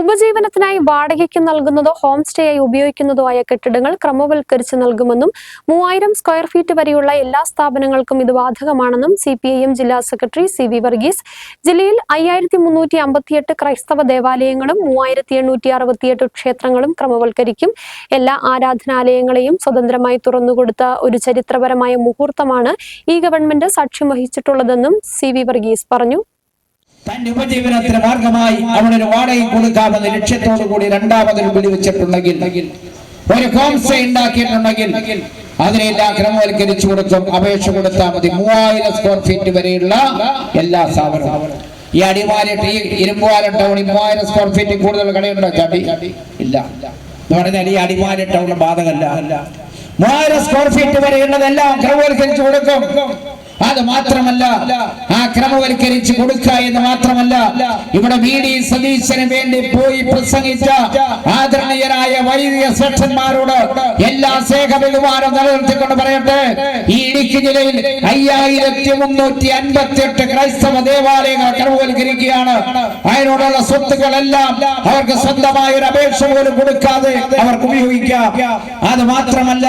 ഉപജീവനത്തിനായി വാടകയ്ക്ക് നൽകുന്നതോ home stay ആയി ഉപയോഗിക്കുന്നതോ ആയ കെട്ടിടങ്ങൾ ക്രമവൽക്കരിച്ച് നൽകുമെന്നും മൂവായിരം സ്ക്വയർ ഫീറ്റ് വരെയുള്ള എല്ലാ സ്ഥാപനങ്ങൾക്കും ഇത് ബാധകമാണെന്നും സി പി ഐ എം ജില്ലാ സെക്രട്ടറി സി വി വർഗീസ് ജില്ലയിൽ അയ്യായിരത്തി മുന്നൂറ്റി അമ്പത്തിയെട്ട് ക്രൈസ്തവ ദേവാലയങ്ങളും മൂവായിരത്തി എണ്ണൂറ്റി അറുപത്തിയെട്ട് ക്ഷേത്രങ്ങളും ക്രമവൽക്കരിക്കും. എല്ലാ ആരാധനാലയങ്ങളെയും സ്വതന്ത്രമായി തുറന്നുകൊടുത്ത ഒരു ചരിത്രപരമായ മുഹൂർത്തമാണ് ഈ ഗവൺമെന്റ് സാക്ഷ്യം വഹിച്ചിട്ടുള്ളതെന്നും സി വി വർഗീസ് പറഞ്ഞു. തന്റെ ഉപജീവനത്തിന് മാർഗമായി അവളൊരു വാടകയും കൊടുക്കാമെന്ന ലക്ഷ്യത്തോടു കൂടി രണ്ടാമതൊരു വെച്ചിട്ടുണ്ടെങ്കിൽ ഒരു ഹോം സ്റ്റേ ഉണ്ടാക്കിയിട്ടുണ്ടെങ്കിൽ അതിനെല്ലാം ക്രമവൽക്കരിച്ചു കൊടുക്കും അപേക്ഷ കൊടുത്താൽ മതി. മൂവായിരം സ്ക്വയർ ഫീറ്റ് വരെയുള്ള എല്ലാ സാധനവും. ഈ അടിമാല ഈ ഇരുമ്പുവാലം ടൗണിൽ മൂവായിരം സ്ക്വയർ ഫീറ്റ് കൂടുതൽ കടയുണ്ടോ ചാട്ടി ഇല്ല. എന്ന് പറഞ്ഞാൽ ഈ അടിമാലി ടൗണിന് ബാധകല്ല മൂവായിരം സ്ക്വയർ ഫീറ്റ് വരെയുള്ളതെല്ലാം ക്രമവൽക്കരിച്ചു കൊടുക്കും. അത് മാത്രമല്ല ആ ക്രമവൽക്കരിച്ച് കൊടുക്ക എന്ന് മാത്രമല്ല ഇവിടെ വീടി സതീശന് വേണ്ടി പോയി പ്രസംഗിച്ച ആദരണീയരായ വൈദിക ശ്രേഷ്ഠന്മാരോട് എല്ലാ സ്നേഹ ബഹുമാനം നിലനിർത്തിക്കൊണ്ട് പറയട്ടെ. ഈ ഇടുക്കി ജില്ലയിൽ അയ്യായിരത്തി മുന്നൂറ്റി അൻപത്തി എട്ട് ക്രൈസ്തവ ദേവാലയങ്ങൾ ക്രമവൽക്കരിക്കുകയാണ്. അതിനോടുള്ള സ്വത്തുക്കളെല്ലാം അവർക്ക് സ്വന്തമായ ഒരു അപേക്ഷ പോലും കൊടുക്കാതെ അവർക്ക് ഉപയോഗിക്കാം. അത് മാത്രമല്ല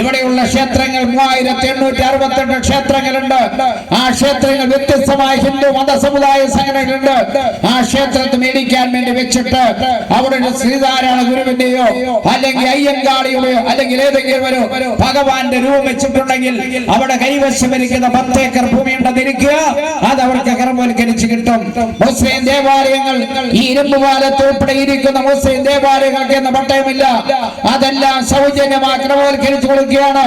ഇവിടെയുള്ള ക്ഷേത്രങ്ങൾ മൂവായിരത്തി എണ്ണൂറ്റി അറുപത്തെട്ട് ക്ഷേത്രങ്ങളുണ്ട്. ആ ക്ഷേത്രങ്ങൾ വ്യത്യസ്തമായ ഹിന്ദു മത സമുദായ സംഘടനകളുണ്ട്. ആ ക്ഷേത്രത്തെ മേടിക്കാൻ വേണ്ടി വെച്ചിട്ട് ഒരു ശ്രീധാരായണ ഗുരുവിന്റെയോ അല്ലെങ്കിൽ അയ്യങ്കാളിയുടെയോ അല്ലെങ്കിൽ ഏതെങ്കിലും ഒരു ഭഗവാന്റെ രൂപം വെച്ചിട്ടുണ്ടെങ്കിൽ അവിടെ കൈവശം ഇരിക്കുന്ന പത്തേക്കർ ഭൂമി ഉണ്ടെന്നിരിക്കുക അത് അവർക്ക് കർമ്മവൽക്കരിച്ച് കിട്ടും മുസ്ലിം ദേവാലയങ്ങൾ ഈ ഇരുമ്പ് പാലത്ത് ഉൾപ്പെടെ ഇരിക്കുന്ന മുസ്ലിം ദേവാലയങ്ങൾക്ക് എന്ന പട്ടയമില്ല. അതെല്ലാം സൗജന്യമായി ക്രമവൽക്കരിച്ചു കൊടുക്കുകയാണ്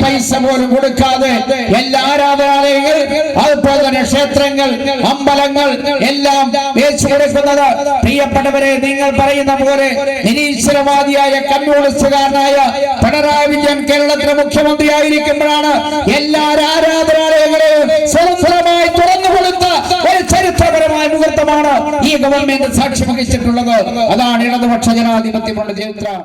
പൈസ പോലും കൊടുക്കാതെ എല്ലാ ആരാധനാലയങ്ങൾ അതുപോലെ തന്നെ ക്ഷേത്രങ്ങൾ അമ്പലങ്ങൾ എല്ലാം വെച്ചു കൊടുക്കുന്നത് പ്രിയപ്പെട്ടവരെ നിങ്ങൾ പറയുന്ന പോലെ നിരീശ്വരവാദിയായ കമ്മ്യൂണിസ്റ്റുകാരനായ പിണറായി വിജയൻ കേരളത്തിലെ മുഖ്യമന്ത്രി ആയിരിക്കുമ്പോഴാണ് എല്ലാ ആരാധനാലയങ്ങളെയും സ്വതന്ത്രമായി തുറന്നു കൊടുത്ത ഒരു ചരിത്രപരമായ മുഹൂർത്തമാണ് ഈ ഗവൺമെന്റ് സാക്ഷ്യം വഹിച്ചിട്ടുള്ളത്. അതാണ് ഇടതുപക്ഷ ജനാധിപത്യമുള്ള ചരിത്രം.